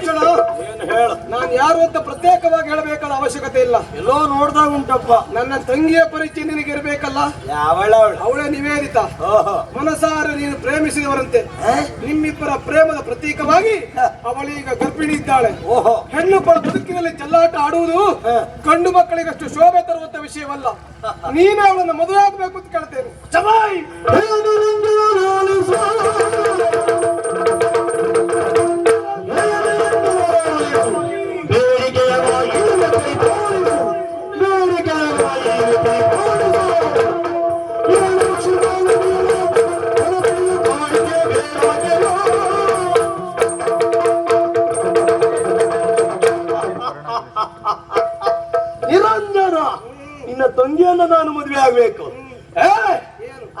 ಹೇಳು? ನಾನು ಯಾರು ಅಂತ ಪ್ರತ್ಯೇಕವಾಗಿ ಹೇಳಬೇಕಾದ ಅವಶ್ಯಕತೆ ಇಲ್ಲ. ಎಲ್ಲೋ ನೋಡ್ದಾಗ ಉಂಟಪ್ಪ. ನನ್ನ ತಂಗಿಯ ಪರಿಚಯ ನಿನಗೆ ಇರಬೇಕಲ್ಲ? ಅವಳು ಅವಳೇ ನಿವೇದಿತ. ಮನಸಾರ ನೀನು ಪ್ರೇಮಿಸಿದವರಂತೆ. ನಿಮ್ಮಿಬ್ಬರ ಪ್ರೇಮದ ಪ್ರತೀಕವಾಗಿ ಅವಳೀಗ ಗರ್ಭಿಣಿ ಇದ್ದಾಳೆ. ಓಹೋ. ಹೆಣ್ಣು ಬದುಕಿನಲ್ಲಿ ಚೆಲ್ಲಾಟ ಆಡುವುದು ಗಂಡು ಮಕ್ಕಳಿಗಷ್ಟು ಶೋಭೆ ತರುವಂತ ವಿಷಯವಲ್ಲ. ನೀನೇ ಅವಳನ್ನು ಮದುವೆ ಆಗಬೇಕು ಅಂತ ಕೇಳ್ತೇನೆ. ತಂಗಿಯನ್ನ ನಾನು ಮದುವೆ ಆಗ್ಬೇಕು. ಆವತ್ತೇನೋ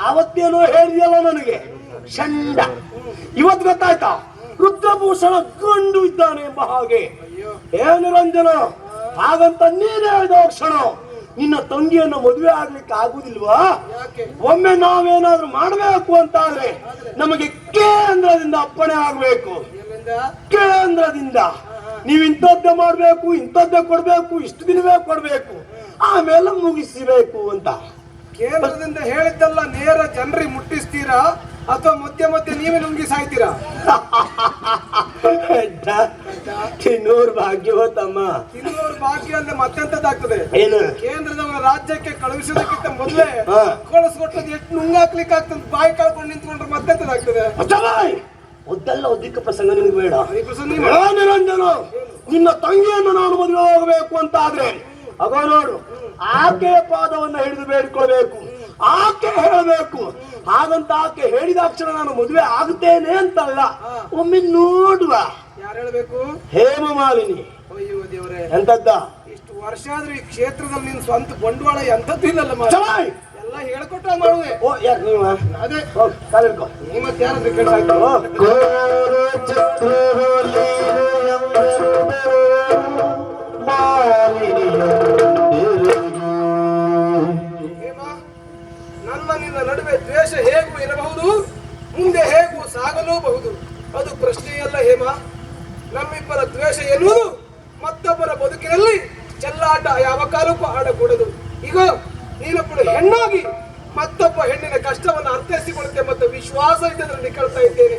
ಅವತ್ತೇನೋ ಹೇಳಿದೆಯಲ್ಲ ನನಗೆ. ಚಂಡ ಇವತ್ ಗೊತ್ತಾಯ್ತಾ? ರುದ್ರಭೂಷಣ ಗಂಡು ಇದ್ದಾನೆ ಎಂಬ ಹಾಗೆ. ಏನು ರಂಜನ ಹಾಗಂತ ನೀನೇ ಹೇಳಿದ ಕ್ಷಣ. ನಿನ್ನ ತಂಗಿಯನ್ನು ಮದುವೆ ಆಗ್ಲಿಕ್ಕೆ ಆಗುದಿಲ್ವಾ? ಒಮ್ಮೆ ನಾವೇನಾದ್ರೂ ಮಾಡಬೇಕು ಅಂತ ಆದ್ರೆ ನಮಗೆ ಕೇಂದ್ರದಿಂದ ಅಪ್ಪಣೆ ಆಗ್ಬೇಕು. ಕೇಂದ್ರದಿಂದ. ನೀವು ಇಂಥದ್ದೇ ಮಾಡ್ಬೇಕು ಇಂಥದ್ದೇ ಕೊಡ್ಬೇಕು ಇಷ್ಟು ದಿನವೇ ಕೊಡ್ಬೇಕು. ಆಮೇಲೆ ಮುಗಿಸಬೇಕು ಅಂತ. ಕೇಂದ್ರದಿಂದ ಹೇಳಿದ್ದಲ್ಲ ನೇರ ಜನರಿಗೆ ಮುಟ್ಟಿಸ್ತೀರಾ? ಅಥವಾ ಮಧ್ಯೆ ಮಧ್ಯೆ ನೀವೇ ನುಂಗಿ ಸಾಯ್ತೀರಾ? ತಿನ್ನೂರ್ ಭಾಗ್ಯವತಮ್ಮ ತಿನ್ನೂರ್ ಭಾಗ್ಯ ಅಂದ್ರೆ ಮತ್ತೆಂತದ್ದಾಗ್ತದೆ ಏನು? ಕೇಂದ್ರದವರ ರಾಜ್ಯಕ್ಕೆ ಕಳುಹಿಸೋದಕ್ಕಿಂತ ಮೊದಲೇ. ಕಳಿಸ್ಕೊಟ್ಟದ್ದು ಎಷ್ಟು ನುಂಗಾಕ್ಲಿಕ್ಕೆ ಆಗ್ತದೆ ಬಾಯಿ ಕಳ್ಕೊಂಡು ನಿಂತ್ಕೊಂಡ್ರೆ ಮತ್ತೆಂತದಾಗ್ತದೆ ಒದ್ದೆಲ್ಲ ಒದ್ದಿಕ್ಕ ಪ್ರಸಂಗ ನಿಮ್ಗೆ ಬೇಡ. ನಿನ್ನ ತಂಗಿಯನ್ನು ನಾನು ಮದುವೆ ಹೋಗಬೇಕು ಅಂತ ಆದ್ರೆ ಅವ ನೋಡು ಆಕೆಯ ಪಾದವನ್ನ ಹಿಡಿದು ಬೇಡಿಕೊಳ್ಬೇಕು ಆಕೆ ಹೇಳಬೇಕು. ಹಾಗಂತ ಆಕೆ ಹೇಳಿದ ಅಕ್ಷರ ನಾನು ಮದುವೆ ಆಗುತ್ತೇನೆ ಅಂತಲ್ಲ ಒಮ್ಮೆ ನೋಡುವ. ಯಾರು ಹೇಳಬೇಕು? ಹೇಮಮಾಲಿನಿ. ಅಯ್ಯೋ ದೇವರೇ. ಎಂತದ್ದ? ಇಷ್ಟು ವರ್ಷ ಆದ್ರೆ ಈ ಕ್ಷೇತ್ರದಲ್ಲಿ ನಿನ್ ಸ್ವಂತ ಬಂಡವಾಳ ಎಂತದ್ದು ಇಲ್ಲಲ್ಲ ಮಾರ್ರೆ. ಎಲ್ಲ ಹೇಳ್ಕೊಟ್ಟ ಮಾಡುವೆ ಓ ಯಾರು ನೀವು? ಅದೇ. ಕಾಲಿಡ್ಕೊ. ನೀ ಮತ್ತೆ ಯಾರಂದ್ರೆ. ಹೇಮ ದ್ವೇಷ ಎನ್ನುವುದು ಮತ್ತೊಬ್ಬರ ಬದುಕಿನಲ್ಲಿ ಚೆಲ್ಲಾಟ ಯಾವ ಕಾಲಕ್ಕೂ ಆಡಕೂಡದು ಈಗ ನೀನೊಬ್ಬಳು ಹೆಣ್ಣಾಗಿ ಮತ್ತೊಬ್ಬ ಹೆಣ್ಣಿನ ಕಷ್ಟವನ್ನು ಅರ್ಥೈಸಿಕೊಳ್ಳುತ್ತೆ ಮತ್ತು ವಿಶ್ವಾಸ ಇದ್ದದ್ರಲ್ಲಿ ಕೇಳ್ತಾ ಇದ್ದೇನೆ.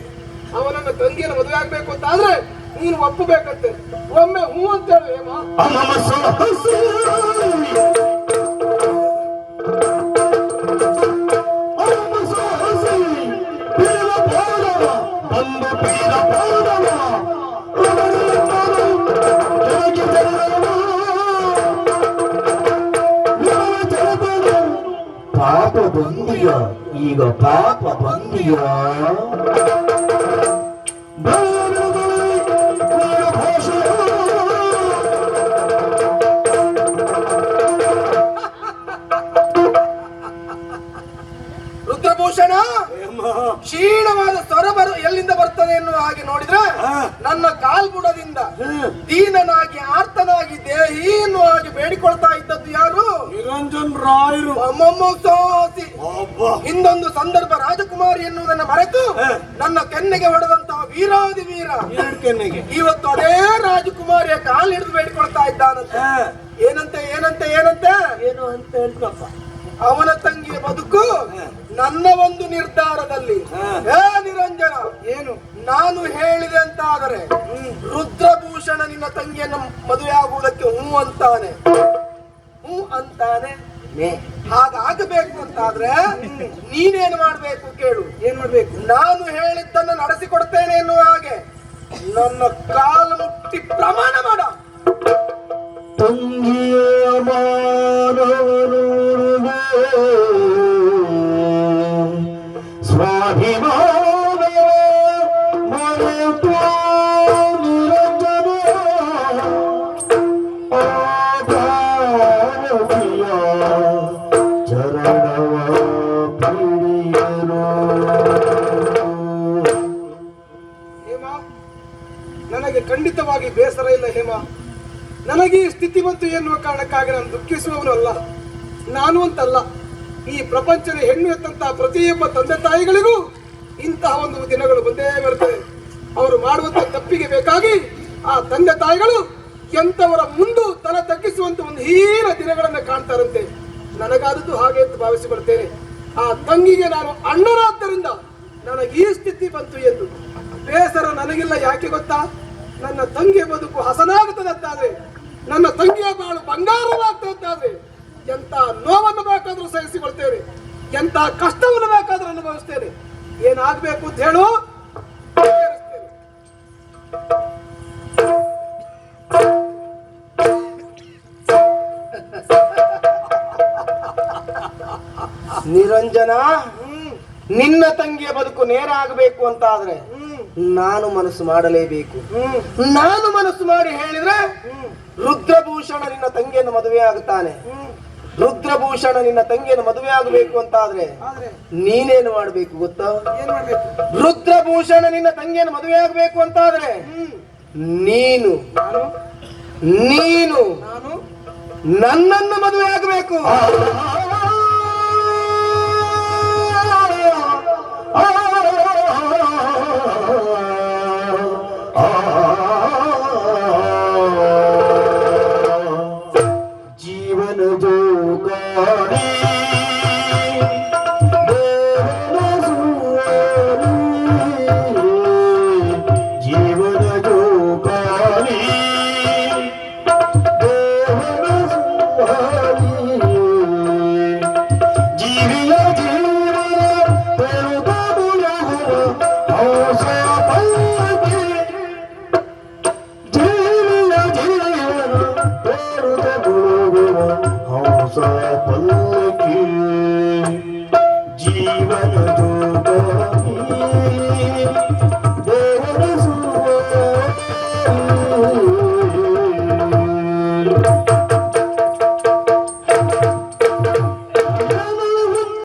ಅವನನ್ನು ತಂಗಿಯನ್ನು ಮದುವೆ ಆಗ್ಬೇಕು ಅಂತ ಆದ್ರೆ ನೀನು ಒಪ್ಪಬೇಕಂತೆ. ಒಮ್ಮೆ ಹೂ ಅಂತ ಹೇಳು ಈಗ ಪಾಪ ಬಂದಿಯ? ರುದ್ರಭೂಷಣ ಕ್ಷೀಣವಾದ ಸ್ವರ ಬರು ಎಲ್ಲಿಂದ ಬರ್ತದೆ ಎನ್ನುವ ಹಾಗೆ ನೋಡಿದ್ರೆ. ನನ್ನ ಕಾಲ್ಗುಡದಿಂದ ದೀನನಾಗಿ ಆರ್ತನಾಗಿ ದೇಹಿ ಎನ್ನುವ ಹಾಗೆ ಬೇಡಿಕೊಳ್ತಾ ಯಾರು ನಿರಂಜನ್ ರಾಯರು ಅಮ್ಮಮ್ಮ ಸಾತಿ ಒಬ್ಬ ಹಿಂದೊಂದು ಸಂದರ್ಭ ರಾಜಕುಮಾರಿ ಎನ್ನುವುದನ್ನು ಮರೆತು ನನ್ನ ಕೆನ್ನೆಗೆ ಹೊಡೆದಂತಹ ವೀರಾದಿ ವೀರ. ಎರಡು ಕೆನ್ನೆಗೆ. ಇವತ್ತು ಅದೇ ರಾಜಕುಮಾರಿಯ ಕಾಲು ಹಿಡಿದು ಬೇಡಿಕೊಳ್ತಾ ಇದ್ದಾನಂತೆ. ಏನಂತೆ ಏನಂತೆ ಏನಂತೆ? ಏನು ಅಂತ ಹೇಳ್ತಪ್ಪ ಅವನ ತಂಗಿಯ ಬದುಕು ನನ್ನ ಒಂದು ನಿರ್ಧಾರದಲ್ಲಿ. ಹೇ. ಏ ನಿರಂಜನ ಏನು? ನಾನು ಹೇಳಿದೆ ಅಂತ ಆದರೆ ರುದ್ರಭೂಷಣ ನಿನ್ನ ತಂಗಿಯನ್ನು ಮದುವೆ ಆಗುವುದಕ್ಕೆ ಹೂ ಅಂತಾನೆ. ಹೂ ಅಂತಾನೆ. ಹಾಗಾಗಬೇಕು ಅಂತಾದ್ರೆ ನೀನೇನ್ ಮಾಡ್ಬೇಕು ಕೇಳು. ಏನ್ ಮಾಡ್ಬೇಕು? ನಾನು ಹೇಳಿದ್ದನ್ನು ನಡೆಸಿಕೊಡ್ತೇನೆ ಎನ್ನುವ ಹಾಗೆ. ನನ್ನ ಕಾಲು ಮುಟ್ಟಿ ಪ್ರಮಾಣ ಮಾಡ. ತಂಗಿಯ ನನಗೆ ಬೇಸರ ಇಲ್ಲ ಹೇಮ. ನನಗೆ ಈ ಸ್ಥಿತಿ ಬಂತು ಎನ್ನುವ ಕಾರಣಕ್ಕಾಗಿ ನಾನು ದುಃಖಿಸುವವನು ಅಲ್ಲ. ನಾನು ಅಂತಲ್ಲ. ಈ ಪ್ರಪಂಚದ ಹೆಣ್ಣು ಎತ್ತಂತಹ ಪ್ರತಿಯೊಬ್ಬ ತಂದೆ ತಾಯಿಗಳಿಗೂ ಇಂತಹ ಒಂದು ದಿನಗಳು ಬಂದೇ ಬರುತ್ತೆ. ಅವರು ಮಾಡುವಂತ ತಪ್ಪಿಗೆ ಬೇಕಾಗಿ ಆ ತಂದೆ ತಾಯಿಗಳು ಎಂತವರ ಮುಂದು ತಲೆ ತಗ್ಗಿಸುವಂತ ಒಂದು ಹೀನ ದಿನಗಳನ್ನು ಕಾಣ್ತಾರಂತೆ. ನನಗಾದದ್ದು ಹಾಗೆ ಅಂತ ಭಾವಿಸಿಕೊಳ್ತೇನೆ ಆ ತಂಗಿಗೆ ನಾನು ಅಣ್ಣರಾದ್ದರಿಂದ ನನಗೆ ಈ ಸ್ಥಿತಿ ಬಂತು ಎಂದು. ಬೇಸರ ನನಗಿಲ್ಲ, ಯಾಕೆ ಗೊತ್ತಾ? ನನ್ನ ತಂಗಿಯ ಬದುಕು ಹಸನಾಗುತ್ತದಂತಾದ್ರೆ, ನನ್ನ ತಂಗಿಯ ಬಾಳು ಬಂಗಾರವಾಗ್ತದಂತಾದ್ರೆ ಎಂತ ನೋವನ್ನು ಬೇಕಾದರೂ ಸಹಿಸಿಕೊಳ್ತೇನೆ ಎಂತ ಕಷ್ಟವನ್ನು ಬೇಕಾದರೂ ಅನುಭವಿಸ್ತೇನೆ ಏನಾಗಬೇಕು ಅಂತ ಹೇಳು. ನಿರಂಜನ ನಿನ್ನ ತಂಗಿಯ ಬದುಕು ನೇರ ಆಗಬೇಕು ಅಂತ ಆದ್ರೆ ಹ್ಮ್ ನಾನು ಮನಸ್ಸು ಮಾಡಲೇಬೇಕು. ನಾನು ಮನಸ್ಸು ಮಾಡಿ ಹೇಳಿದ್ರೆ ರುದ್ರಭೂಷಣ ನಿನ್ನ ತಂಗಿಯನ್ನು ಮದುವೆ ಆಗುತ್ತಾನೆ. ರುದ್ರಭೂಷಣ ನಿನ್ನ ತಂಗಿಯನ್ನು ಮದುವೆ ಆಗಬೇಕು ಅಂತ ಆದ್ರೆ ನೀನೇನು ಮಾಡಬೇಕು ಗೊತ್ತಾ? ರುದ್ರಭೂಷಣ ನಿನ್ನ ತಂಗಿಯನ್ನು ಮದುವೆ ಆಗಬೇಕು ಅಂತ ಆದ್ರೆ ನೀನು ನಾನು? ನೀನು ನಾನು? ನನ್ನನ್ನು ಮದುವೆ ಆಗಬೇಕು. Thank you.